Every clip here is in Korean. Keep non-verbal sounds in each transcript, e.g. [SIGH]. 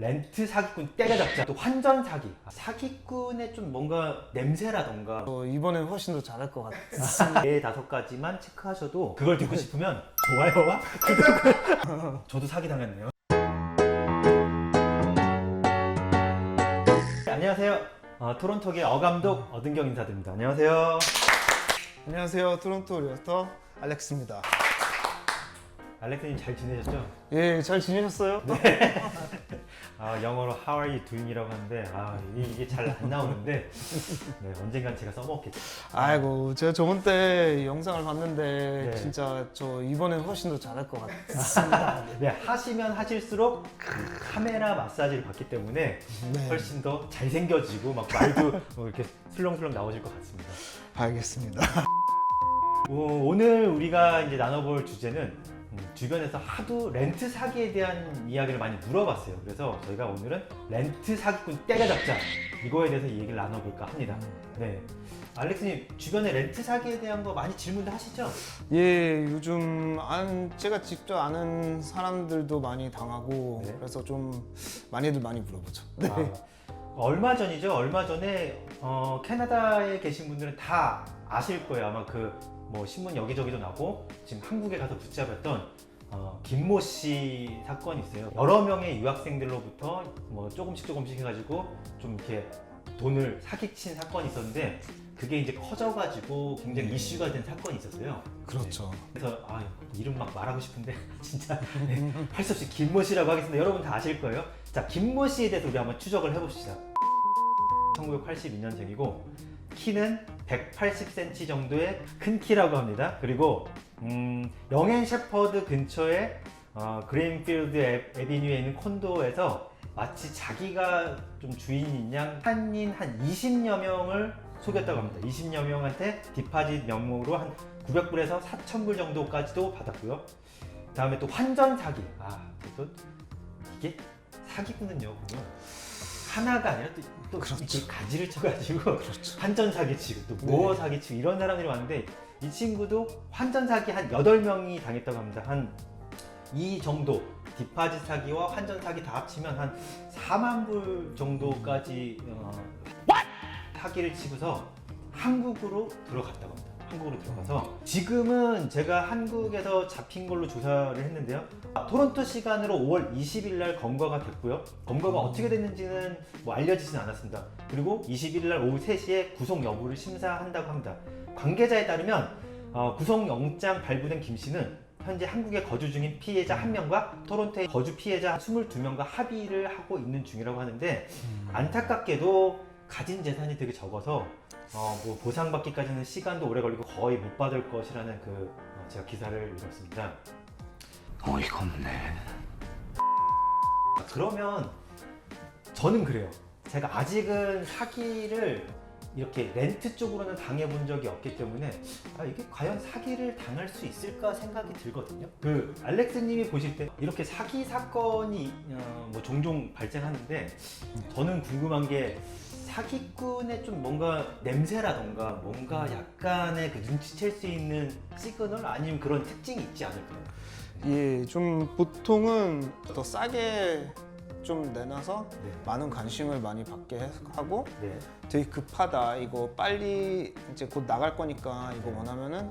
렌트 사기꾼 때려잡자. 또 환전 사기. 아, 사기꾼의 좀 뭔가 냄새라던가 어, 이번엔 훨씬 더 잘할 것 같습니다. [LAUGHS] 네 다섯 가지만 체크하셔도 그걸 듣고 싶으면 좋아요와 구독을 저도 사기 당했네요. 네, 안녕하세요. 어, 토론토의 어감독 어든경 인사드립니다. 안녕하세요. 안녕하세요. 토론토 리어터 알렉스입니다. 알렉스님 잘 지내셨죠? 예, 잘 지내셨어요? [LAUGHS] 아, 영어로 How are you doing이라고 하는데 아, 이게, 잘 안 나오는데 [LAUGHS] 네, 언젠간 제가 써먹겠죠. 아이고, 제가 저번 때 영상을 봤는데 네. 진짜 저 이번엔 훨씬 더 잘할 것 같습니다. [LAUGHS] 네, 하시면 하실수록 그 카메라 마사지를 받기 때문에 네, 훨씬 더 잘생겨지고 막 말도 [LAUGHS] 뭐 이렇게 슬렁슬렁 나오실 것 같습니다. 알겠습니다. 어, 오늘 우리가 이제 나눠볼 주제는 음, 주변에서 하도 렌트 사기에 대한 이야기를 많이 물어봤어요. 그래서 저희가 오늘은 렌트 사기꾼 때려잡자 이거에 대해서 얘기를 나눠볼까 합니다. 네, 알렉스님 주변에 렌트 사기에 대한 거 많이 질문도 하시죠? 예, 요즘 안, 제가 직접 아는 사람들도 많이 당하고 네. 그래서 좀 많이들 많이 물어보죠. [LAUGHS] 네. 아, 얼마 전이죠. 얼마 전에 어, 캐나다에 계신 분들은 다 아실 거예요. 아마 그 뭐 신문 여기저기도 나고 지금 한국에 가서 붙잡혔던 어, 김모 씨 사건이 있어요. 여러 명의 유학생들로부터 뭐 조금씩 조금씩 해가지고 좀 이렇게 돈을 사기친 사건이 있었는데 그게 이제 커져가지고 굉장히 네. 이슈가 된 사건이 있었어요. 그렇죠. 그래서 아 이름 막 말하고 싶은데 [LAUGHS] 진짜 네, 할수 없이 김모 씨라고 하겠습니다. 여러분 다 아실 거예요. 자 김모 씨에 대해서 우리 한번 추적을 해봅시다. 1982년생이고 키는 180cm 정도의 큰 키라고 합니다. 그리고 음, 영앤 셰퍼드 근처에 어, 그린필드 애- 에비뉴에 있는 콘도에서 마치 자기가 좀 주인인 양 한인 한 20여 명을 속였다고 합니다. 20여 명한테 디파짓 명목으로 한 900불에서 4,000불 정도까지도 받았고요. 다음에 또 환전 사기. 아, 또 이게 사기꾼은요, 보면 하나가 아니라 또, 또 그렇죠. 가지를 쳐가지고 [LAUGHS] 그렇죠. 환전 사기 치고 또 네. 모어 사기 치고 이런 사람들이 많은데 이 친구도 환전 사기 한 8명이 당했다고 합니다. 한 이 정도 디파짓 사기와 환전 사기 다 합치면 한 4만 불 정도까지 어, 사기를 치고서 한국으로 들어갔다고 합니다. 한국으로 들어가서 지금은 제가 한국에서 잡힌 걸로 조사를 했는데요. 아, 토론토 시간으로 5월 20일 날 검거가 됐고요. 검거가 어떻게 됐는지는 뭐 알려지진 않았습니다. 그리고 21일 날 오후 3시에 구속 여부를 심사한다고 합니다. 관계자에 따르면 어, 구속영장 발부된 김 씨는 현재 한국에 거주 중인 피해자 한명과 토론토에 거주 피해자 22명과 합의를 하고 있는 중이라고 하는데 안타깝게도 가진 재산이 되게 적어서 어, 뭐 보상받기까지는 시간도 오래 걸리고 거의 못 받을 것이라는 그 어, 제가 기사를 읽었습니다. 어이가 없네. 그러면 저는 그래요. 제가 아직은 사기를 이렇게 렌트 쪽으로는 당해본 적이 없기 때문에 아, 이게 과연 사기를 당할 수 있을까 생각이 들거든요. 그 알렉스님이 보실 때 이렇게 사기 사건이 어, 뭐 종종 발생하는데 저는 궁금한 게 사기꾼의 좀 뭔가 냄새라던가 뭔가 약간의 그 눈치챌 수 있는 시그널 아니면 그런 특징이 있지 않을까요? 예, 좀 보통은 더 싸게 좀 내놔서 네. 많은 관심을 많이 받게 해- 하고 네. 되게 급하다 이거 빨리 이제 곧 나갈 거니까 이거 원하면은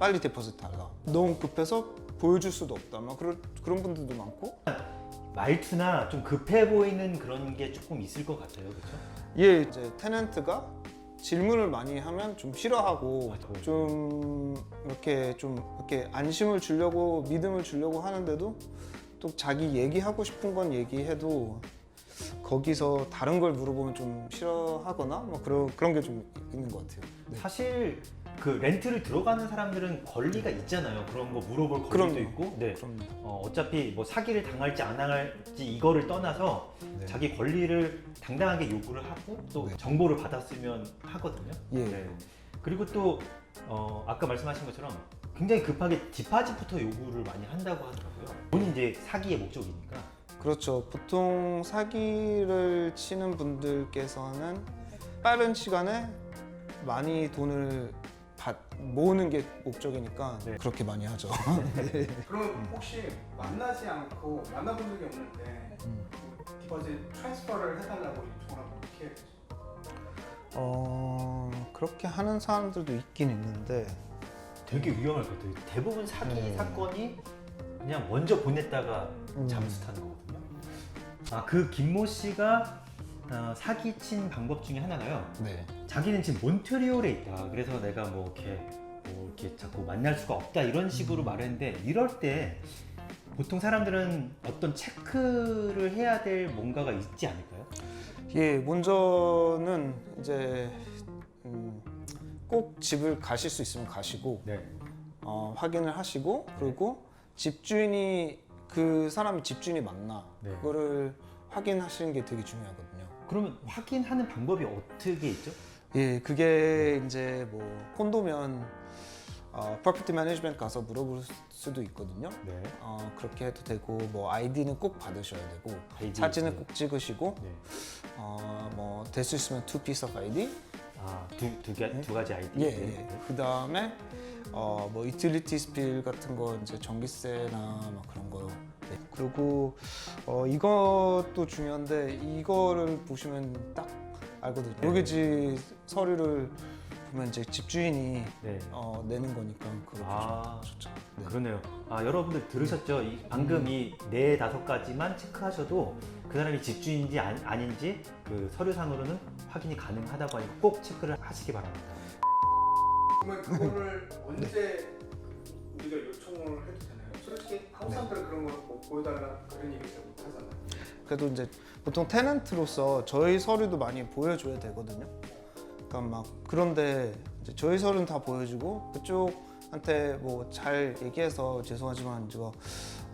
빨리 데포sit 달라 너무 급해서 보여줄 수도 없다 막 그런 그런 분들도 많고 말투나 좀 급해 보이는 그런 게 조금 있을 것 같아요, 그렇죠? 예 이제 테넌트가 질문을 많이 하면 좀 싫어하고 맞아요. 좀 이렇게 좀 이렇게 안심을 주려고 믿음을 주려고 하는데도 또 자기 얘기하고 싶은 건 얘기해도 거기서 다른 걸 물어보면 좀 싫어하거나 뭐 그런 그런 게 좀 있는 것 같아요. 네. 사실 그 렌트를 들어가는 사람들은 권리가 있잖아요. 그런 거 물어볼 권리도 그럼요. 있고, 네. 그럼 어, 어차피 뭐 사기를 당할지 안 당할지 이거를 떠나서 네. 자기 권리를 당당하게 요구를 하고 또 네. 정보를 받았으면 하거든요. 예. 네. 그리고 또 어, 아까 말씀하신 것처럼 굉장히 급하게 디파짓부터 요구를 많이 한다고 하더라고요. 본인 이제 사기의 목적이니까. 그렇죠. 보통 사기를 치는 분들께서는 빠른 시간에 많이 돈을 받, 모으는 게 목적이니까 네. 그렇게 많이 하죠. [LAUGHS] 그럼 혹시 만나지 않고 만나본 적이 없는데 음. 뭐 디포짓 트랜스퍼를 해달라고 요청을 어떻게 해야 되죠? 어 그렇게 하는 사람들도 있긴 있는데 되게 위험할 것 같아요. 대부분 사기 네. 사건이 그냥 먼저 보냈다가 음. 잠수 타는 거거든요. 아 그 김모 씨가 어, 사기친 방법 중에 하나가요. 네. 자기는 지금 몬트리올에 있다. 그래서 내가 뭐 이렇게 뭐 이렇게 자꾸 만날 수가 없다 이런 식으로 말했는데 이럴 때 보통 사람들은 어떤 체크를 해야 될 뭔가가 있지 않을까요? 예, 먼저는 이제 음, 꼭 집을 가실 수 있으면 가시고 네. 어, 확인을 하시고 그리고 집주인이 그 사람이 집주인이 맞나 네. 그거를 확인하시는 게 되게 중요하거든요. 그러면 확인하는 방법이 어떻게 있죠? 예, 그게 이제 뭐 콘도면 어, property management 가서 물어볼 수도 있거든요. 네. 어, 그렇게 해도 되고 뭐 아이디는 꼭 받으셔야 되고 아이디. 사진은 네. 꼭 찍으시고 네. 어, 뭐될 수 있으면 two piece of ID 아두두 개두 가지 아이디. 예, 네. 예. 그 다음에 어, 뭐 유틸리티스 빌 같은 거 이제 전기세나 막 그런 거. 네. 그리고 어, 이것도 중요한데 이거를 보시면 딱 알거든요. 네. 모기지 서류를 보면 이제 집주인이 네. 어, 내는 거니까 그거 아. 보시면 좋죠. 네. 그러네요. 아 여러분들 들으셨죠? 이, 방금 이 네 다섯 가지만 체크하셔도 그 사람이 집주인인지 아니, 아닌지 그 서류상으로는 확인이 가능하다고 하니까 꼭 체크를 하시기 바랍니다. 그러면 그거를 언제 우리가 요청을 해도 되나요? 솔직히 한국 사람들은 그런 거뭐 보여달라 그런 얘기 잘 못하잖아요. 그래도 이제 보통 테넌트로서 저희 서류도 많이 보여줘야 되거든요. 그러니까 막 그런데 이제 저희 서류는 다 보여주고 그쪽한테 뭐 잘 얘기해서 죄송하지만 제가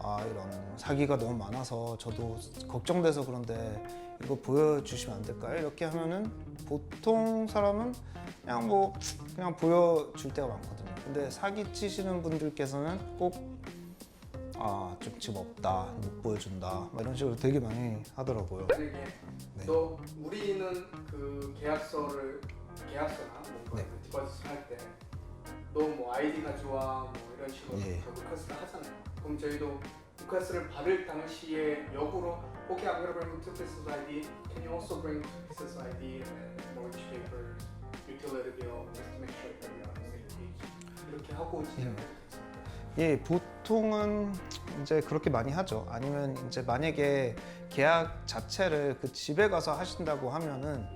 아 이런 사기가 너무 많아서 저도 걱정돼서 그런데 이거 보여주시면 안 될까요? 이렇게 하면은 보통 사람은 그냥 뭐 그냥 보여줄 때가 많거든요. 근데 사기 치시는 분들께서는 꼭 아, 좀 지금 없다, 못 보여준다, 막 이런 식으로 되게 많이 하더라고요. 만약에 네. 너 우리는 그 계약서를 계약서나 뭐 네. 그 디포짓 할때 너 뭐 아이디가 좋아 뭐 이런 식으로 예. 그 리퀘스트를 하잖아요. 그럼 저희도 리퀘스트를 받을 당시에 역으로 Okay, I'm gonna bring two pieces of ID. Can you also bring two pieces of ID and mortgage papers, utility bill, just to make sure that we're on the same page. 이렇게 하고 진행해도 괜찮을까요? 예, 보 통은 이제 그렇게 많이 하죠. 아니면 이제 만약에 계약 자체를 그 집에 가서 하신다고 하면은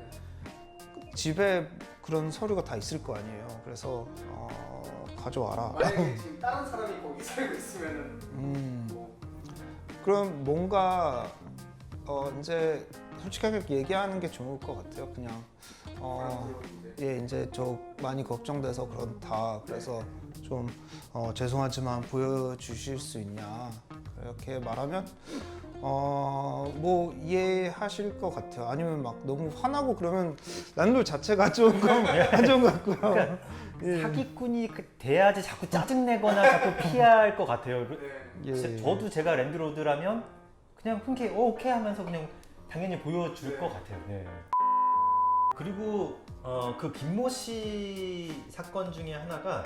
그 집에 그런 서류가 다 있을 거 아니에요. 그래서 어, 가져와라. 만약에 지금 다른 사람이 거기 살고 있으면은 음, 뭐 그럼 뭔가 어, 이제 솔직하게 얘기하는 게 좋을 것 같아요. 그냥 어, 예, 이제 저 많이 걱정돼서 그렇다. 그래서 좀 어, 죄송하지만 보여주실 수 있냐 이렇게 말하면 어, 뭐 이해하실 것 같아요. 아니면 막 너무 화나고 그러면 landlord 자체가 조금 [LAUGHS] 안 좋은 것 같고요. 예. 사기꾼이 그 돼야지 자꾸 짜증내거나 자꾸 피할 것 같아요. 네. 예. 진짜 저도 제가 랜드로드라면 그냥 흔쾌히 어, 오케이 하면서 그냥 당연히 보여줄 네. 것 같아요. 네. 그리고 어, 그 김모 씨 사건 중에 하나가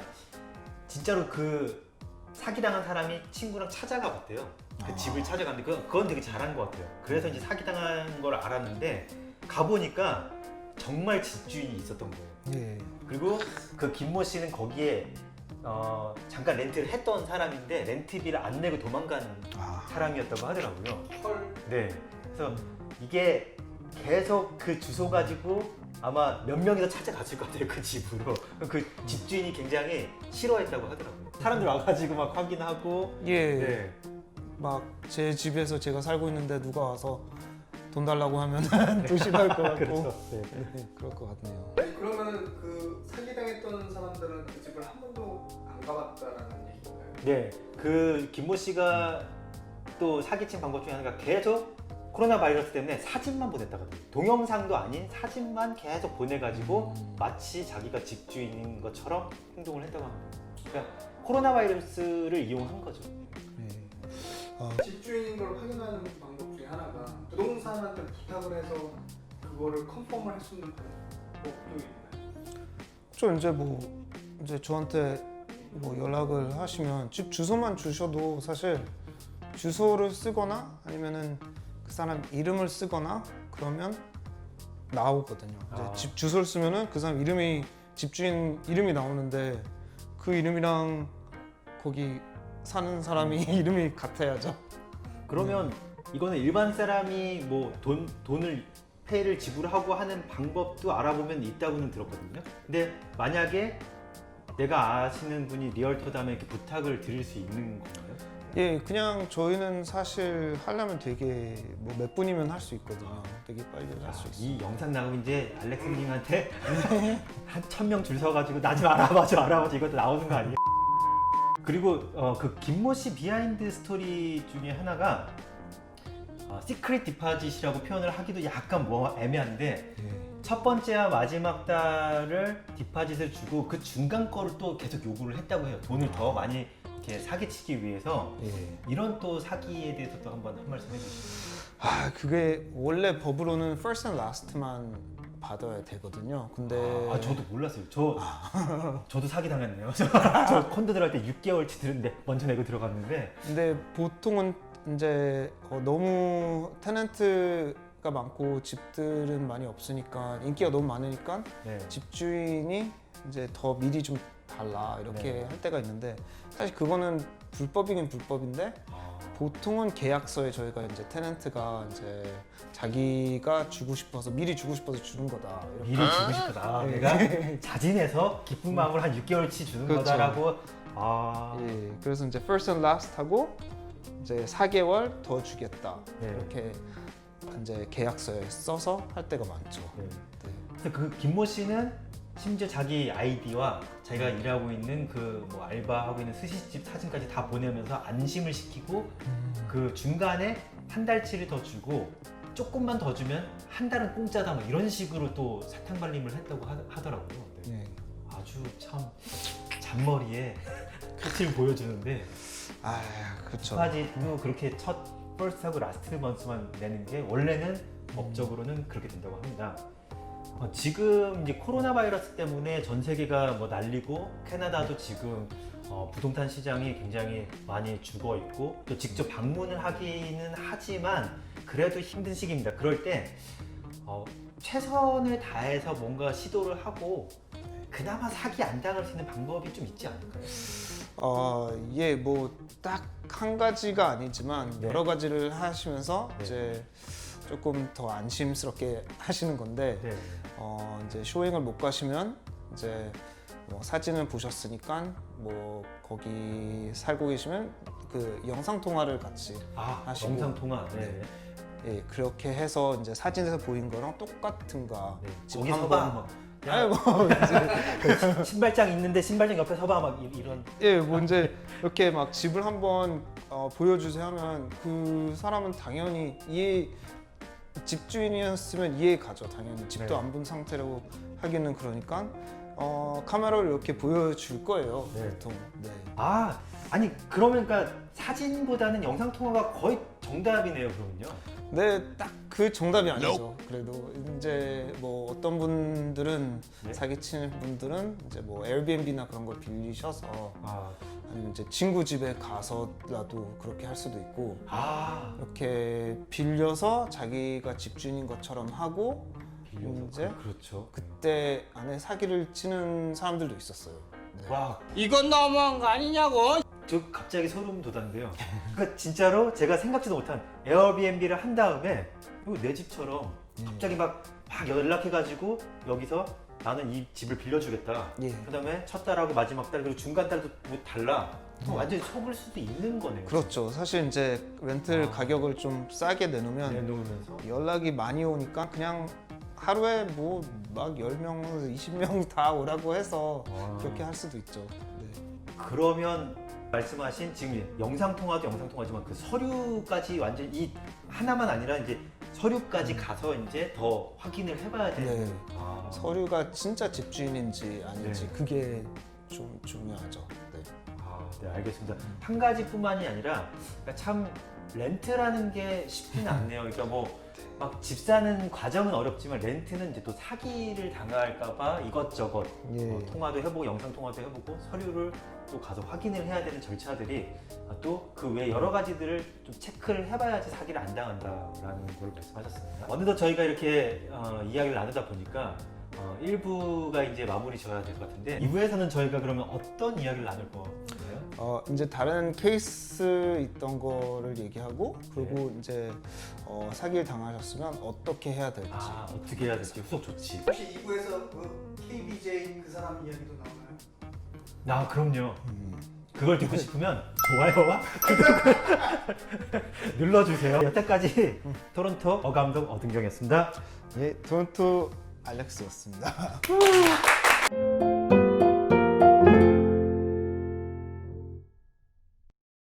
진짜로 그 사기당한 사람이 친구랑 찾아가 봤대요. 그 아. 집을 찾아갔는데 그건, 그건 되게 잘한 것 같아요. 그래서 이제 사기당한 걸 알았는데 가보니까 정말 집주인이 있었던 거예요. 예. 그리고 그 김모 씨는 거기에 어, 잠깐 렌트를 했던 사람인데 렌트비를 안 내고 도망간 아, 사람이었다고 하더라고요. 헐 네. 그래서 이게 계속 그 주소 가지고 아마 몇 명이 더 찾아갔을 것 같아요 그 집으로. 그 집주인이 굉장히 싫어했다고 하더라고요. 사람들 와가지고 막 확인하고. 예. 네. 막 제 집에서 제가 살고 있는데 누가 와서 돈 달라고 하면 [LAUGHS] 또 싫어할 것 같고 그렇죠. 네. 네, 그럴 것 같네요. 아니 그러면은 그 사기당했던 사람들은 그 집을 한 번도 안 가봤다라는 얘기인가요? 네, 그 김모 씨가 또 사기친 방법 중에 하나가 계속 코로나 바이러스 때문에 사진만 보냈다거든요. 동영상도 아닌 사진만 계속 보내가지고 음. 마치 자기가 집주인인 것처럼 행동을 했다고 합니다. 그러니까 코로나 바이러스를 이용한 거죠. 네. 어, 집주인인 걸 확인하는 방법 중에 하나가 부동산한테 부탁을 해서 그거를 컨펌을 할 수 있는 방법도 있나요? 저 이제 뭐 이제 저한테 뭐 연락을 하시면 집 주소만 주셔도 사실 주소를 쓰거나 아니면은 사람 이름을 쓰거나 그러면 나오거든요. 아. 집 주소를 쓰면은 그 사람 이름이 집주인 이름이 나오는데 그 이름이랑 거기 사는 사람이 [LAUGHS] 이름이 같아야죠. 그러면 이거는 일반 사람이 뭐 돈 돈을 페이를 지불하고 하는 방법도 알아보면 있다고는 들었거든요. 근데 만약에 내가 아시는 분이 리얼터다면 이렇게 부탁을 드릴 수 있는 건가요? 예, 그냥 저희는 사실 하려면 되게 뭐 몇 분이면 할 수 있거든요. 되게 빨리 할수 아, 있어요. 이 영상 나오면 이제 알렉스님한테 [LAUGHS] 한 천 명 줄 서가지고 나 좀 알아봐줘 알아봐줘 이것도 나오는 거 아니에요? 그리고 어, 그 김모 씨 비하인드 스토리 중에 하나가 어, 시크릿 디파짓이라고 표현을 하기도 약간 뭐 애매한데 예. 첫 번째와 마지막 달을 디파짓을 주고 그 중간 거를 또 계속 요구를 했다고 해요. 돈을 더 많이 이렇게 사기치기 위해서 예. 이런 또 사기에 대해서 또 한번 한 말씀 해주시죠. 아, 그게 원래 법으로는 first and last만 받아야 되거든요. 근데 아 저도 몰랐어요. 저 [LAUGHS] 저도 사기 당했네요. [LAUGHS] 저, 저 콘도 들어갈 때 6개월치 들었는데 먼저 내고 들어갔는데 근데 보통은 이제 어, 너무 테넌트 가 많고 집들은 많이 없으니까 인기가 너무 많으니까 네. 집주인이 이제 더 미리 좀 달라 이렇게 네. 할 때가 있는데 사실 그거는 불법이긴 불법인데 아, 보통은 계약서에 저희가 이제 테넌트가 이제 자기가 주고 싶어서 미리 주고 싶어서 주는 거다 이렇게 미리 주고 싶다. 아, 네. 내가 자진해서 기쁜 마음으로 한 6개월치 주는 그렇죠. 거다라고. 아 예, 그래서 이제 first and last 하고 이제 4개월 더 주겠다 네. 이렇게 이제 계약서에 써서 할 때가 많죠. 네. 네. 그래서 그 김모 씨는 심지어 자기 아이디와 자기가 일하고 있는 그 뭐 알바하고 있는 스시집 사진까지 다 보내면서 안심을 시키고 그 중간에 한 달치를 더 주고 조금만 더 주면 한 달은 공짜다 뭐 이런 식으로 또 사탕 발림을 했다고 하, 더라고요 예. 아주 참 잔머리에 [LAUGHS] 끝을 보여주는데 아, 그렇죠. 디파짓도 그렇게 첫 퍼스트하고 라스트 먼스만 내는 게 원래는 법적으로는 그렇게 된다고 합니다. 어, 지금 이제 코로나 바이러스 때문에 전 세계가 뭐 난리고 캐나다도 지금 어, 부동산 시장이 굉장히 많이 죽어 있고 또 직접 방문을 하기는 하지만 그래도 힘든 시기입니다. 그럴 때 어, 최선을 다해서 뭔가 시도를 하고 그나마 사기 안 당할 수 있는 방법이 좀 있지 않을까요? 어, 예, 뭐 딱 한 가지가 아니지만 네. 여러 가지를 하시면서 네. 이제 조금 더 안심스럽게 하시는 건데 네. 어, 이제 쇼잉을 못 가시면 이제 뭐 사진을 보셨으니까 뭐 거기 살고 계시면 그 영상 통화를 같이 아, 하시고. 영상 통화. 네. 예, 그렇게 해서 이제 사진에서 보인 거랑 똑같은가 네. 집 거기 한번 막. 아니 뭐 이제 신발장 있는데 신발장 옆에 서봐 막 이- 이런. 예, 뭐 이제 이렇게 막 집을 한번 어, 보여주세요 하면 그 사람은 당연히 이해 집주인이었으면 이해 가죠 당연히 집도 네. 안 본 상태로 하기는 그러니까 어, 카메라를 이렇게 보여줄 거예요 네. 보통 네. 아 아니 그러면 그러니까 사진보다는 영상 통화가 거의 정답이네요 그러면요. 네, 딱 그 정답이 아니죠. 그래도 이제 뭐 어떤 분들은 네. 사기치는 분들은 이제 뭐 에어비앤비나 그런 걸 빌리셔서 아, 아니면 이제 친구 집에 가서라도 그렇게 할 수도 있고 아 이렇게 빌려서 자기가 집주인인 것처럼 하고 빌려서 이제? 그- 그렇죠. 그때 안에 사기를 치는 사람들도 있었어요. 네. 와, 이건 너무한 거 아니냐고. 저 갑자기 소름 돋았는데요. [LAUGHS] 그러니까 진짜로 제가 생각지도 못한 에어비앤비를 한 다음에 이거 내 집처럼 예. 갑자기 막, 막 연락해가지고 여기서 나는 이 집을 빌려주겠다. 예. 그다음에 첫 달하고 마지막 달 그리고 중간 달도 뭐 달라. 그럼 네. 완전히 속을 수도 있는 거네요. 그렇죠. 사실 이제 렌틀 아. 가격을 좀 싸게 내놓으면 내놓으면서. 연락이 많이 오니까 그냥 하루에 뭐 막 10명, 20명 다 오라고 해서 와. 그렇게 할 수도 있죠. 네. 그러면 말씀하신 지금 영상 통화도 영상 통화지만 그 서류까지 완전 이 하나만 아니라 이제 서류까지 가서 이제 더 확인을 해봐야 되는. 네. 아. 서류가 진짜 집주인인지 아닌지 네. 그게 좀 중요하죠. 네. 아, 네 알겠습니다. 한 가지뿐만이 아니라 그러니까 참 렌트라는 게 쉽지는 않네요. 그러니까 뭐 막 집 사는 과정은 어렵지만 렌트는 이제 또 사기를 당할까봐 이것저것 예. 어, 통화도 해보고 영상 통화도 해보고 서류를 또 가서 확인을 해야 되는 절차들이 또 그 외 여러 가지들을 좀 체크를 해봐야지 사기를 안 당한다라는 걸 말씀하셨습니다. 어느덧 저희가 이렇게 어, 이야기를 나누다 보니까 어, 1부가 이제 마무리 지어야 될 것 같은데 2부에서는 저희가 그러면 어떤 이야기를 나눌 거예요? 어, 이제 다른 케이스 있던 거를 얘기하고 그리고 네. 이제 어, 사기를 당하셨으면 어떻게 해야 될지. 아 어떻게 해야 될지 후속 좋지. 혹시 2부에서 그 KBJ 그 사람 이야기도 나오나요? 아 그럼요. 음. 그걸 듣고 싶으면 좋아요와 구독을 [LAUGHS] 눌러주세요. 여태까지 토론토 어감독 어등경이었습니다. 예, 토론토 알렉스였습니다. [LAUGHS] [LAUGHS]